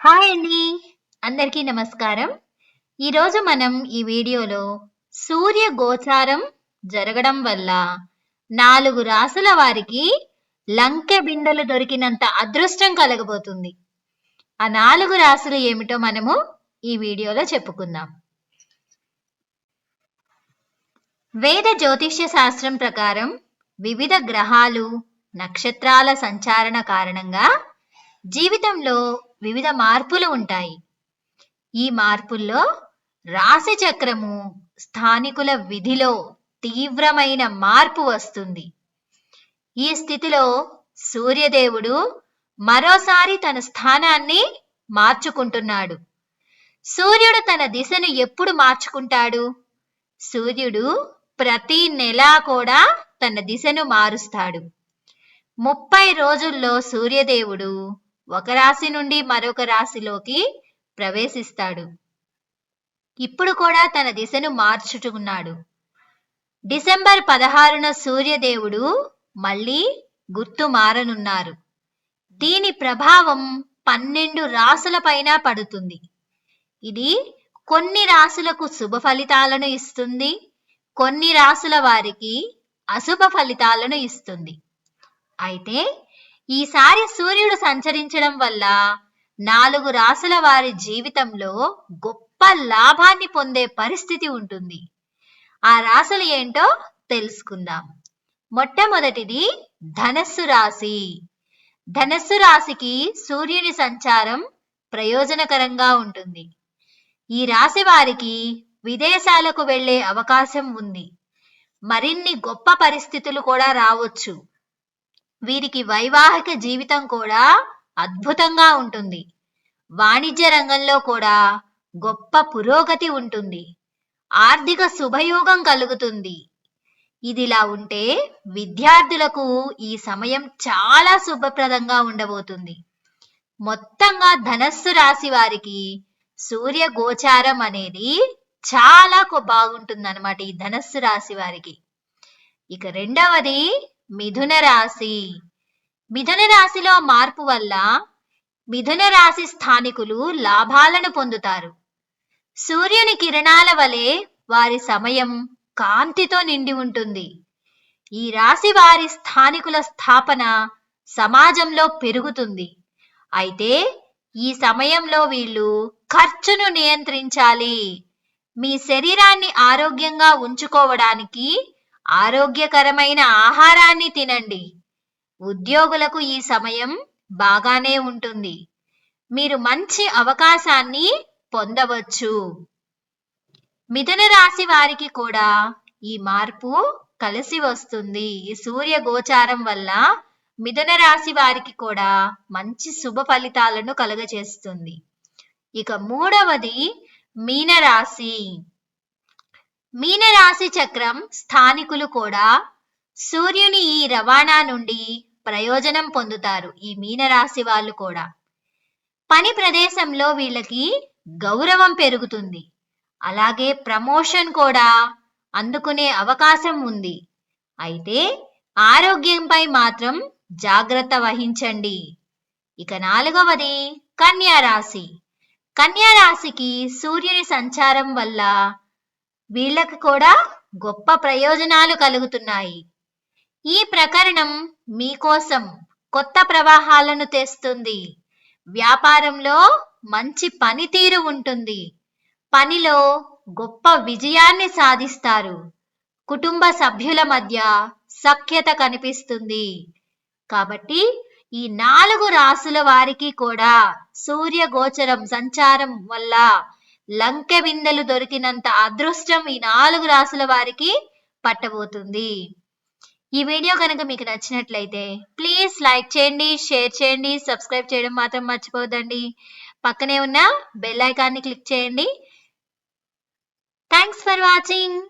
Hi అండి. అందరికీ నమస్కారం. ఈరోజు మనం ఈ వీడియోలో సూర్య గోచారం జరగడం వల్ల నాలుగు రాసుల వారికి లంకె బిందెలు దొరికినంత అదృష్టం కలగబోతుంది. ఆ నాలుగు రాసులు ఏమిటో మనము ఈ వీడియోలో చెప్పుకుందాం. వేద జ్యోతిష్య శాస్త్రం ప్రకారం వివిధ గ్రహాలు నక్షత్రాల సంచారణ కారణంగా జీవితంలో వివిధ మార్పులు ఉంటాయి. ఈ మార్పుల్లో రాశి చక్రము స్థానికుల విధిలో తీవ్రమైన మార్పు వస్తుంది. ఈ స్థితిలో సూర్యదేవుడు మరోసారి తన స్థానాన్ని మార్చుకుంటున్నాడు. సూర్యుడు తన దిశను ఎప్పుడు మార్చుకుంటాడు? సూర్యుడు ప్రతి నెల కూడా తన దిశను మారుస్తాడు. ముప్పై రోజుల్లో సూర్యదేవుడు ఒక రాశి నుండి మరొక రాశిలోకి ప్రవేశిస్తాడు. ఇప్పుడు కూడా తన దిశను మార్చుకున్నాడు. డిసెంబర్ పదహారున సూర్యదేవుడు మళ్ళీ గుర్తు మారనున్నారు. దీని ప్రభావం పన్నెండు రాసుల పైన పడుతుంది. ఇది కొన్ని రాసులకు శుభ ఫలితాలను ఇస్తుంది. కొన్ని రాసుల వారికి అశుభ ఫలితాలను ఇస్తుంది. అయితే ఈసారి సూర్యుడు సంచరించడం వల్ల నాలుగు రాసుల వారి జీవితంలో గొప్ప లాభాన్ని పొందే పరిస్థితి ఉంటుంది. ఆ రాసులు ఏంటో తెలుసుకుందాం. మొట్టమొదటిది ధనస్సు రాశి. ధనస్సు రాశికి సూర్యుని సంచారం ప్రయోజనకరంగా ఉంటుంది. ఈ రాశి వారికి విదేశాలకు వెళ్ళే అవకాశం ఉంది. మరిన్ని గొప్ప పరిస్థితులు కూడా రావచ్చు. వీరికి వైవాహిక జీవితం కూడా అద్భుతంగా ఉంటుంది. వాణిజ్య రంగంలో కూడా గొప్ప పురోగతి ఉంటుంది. ఆర్థిక శుభయోగం కలుగుతుంది. ఇదిలా ఉంటే విద్యార్థులకు ఈ సమయం చాలా శుభప్రదంగా ఉండబోతుంది. మొత్తంగా ధనస్సు రాశి వారికి సూర్య గోచారం అనేది చాలా బాగుంటుంది అనమాట ఈ ధనస్సు రాశి వారికి. ఇక రెండవది మిథున రాశి. మిథున రాశిలో మార్పు వల్ల మిథున రాశి స్థానికులు లాభాలను పొందుతారు. సూర్యుని కిరణాల వలె వారి సమయం కాంతితో నిండి ఉంటుంది. ఈ రాశి వారి స్థానికుల స్థాపన సమాజంలో పెరుగుతుంది. అయితే ఈ సమయంలో వీళ్ళు ఖర్చును నియంత్రించాలి. మీ శరీరాన్ని ఆరోగ్యంగా ఉంచుకోవడానికి ఆరోగ్యకరమైన ఆహారాన్ని తినండి. ఉద్యోగులకు ఈ సమయం బాగానే ఉంటుంది. మీరు మంచి అవకాశాన్ని పొందవచ్చు. మిథున రాశి వారికి కూడా ఈ మార్పు కలిసి వస్తుంది. ఈ సూర్య గోచారం వల్ల మిథున రాశి వారికి కూడా మంచి శుభ ఫలితాలను కలుగజేస్తుంది. ఇక మూడవది మీనరాశి. మీనరాశి చక్రం స్థానికులు కూడా సూర్యుని ఈ రవాణా నుండి ప్రయోజనం పొందుతారు ఈ మీనరాశి వాళ్ళు కూడా. పని ప్రదేశంలో వీళ్ళకి గౌరవం పెరుగుతుంది. అలాగే ప్రమోషన్ కూడా అందుకునే అవకాశం ఉంది. అయితే ఆరోగ్యంపై మాత్రం జాగ్రత్త వహించండి. ఇక నాలుగవది కన్యారాశి రాశి. రాశికి సూర్యుని సంచారం వల్ల వీళ్ళకు కూడా గొప్ప ప్రయోజనాలు కలుగుతున్నాయి. ఈ ప్రకరణం మీకోసం కొత్త ప్రవాహాలను తెస్తుంది. వ్యాపారంలో మంచి పనితీరు ఉంటుంది. పనిలో గొప్ప విజయాన్ని సాధిస్తారు. కుటుంబ సభ్యుల మధ్య సఖ్యత కనిపిస్తుంది. కాబట్టి ఈ నాలుగు రాసుల వారికి కూడా సూర్య గోచరం సంచారం వల్ల లంకె బిందెలు దొరికినంత అదృష్టం ఈ నాలుగు రాసుల వారికి పట్టబోతుంది. ఈ వీడియో కనుక మీకు నచ్చినట్లయితే ప్లీజ్ లైక్ చేయండి షేర్ చేయండి సబ్స్క్రైబ్ చేయడం మాత్రం మర్చిపోదండి పక్కనే ఉన్న బెల్ ఐకాన్ని క్లిక్ చేయండి. Thanks for watching.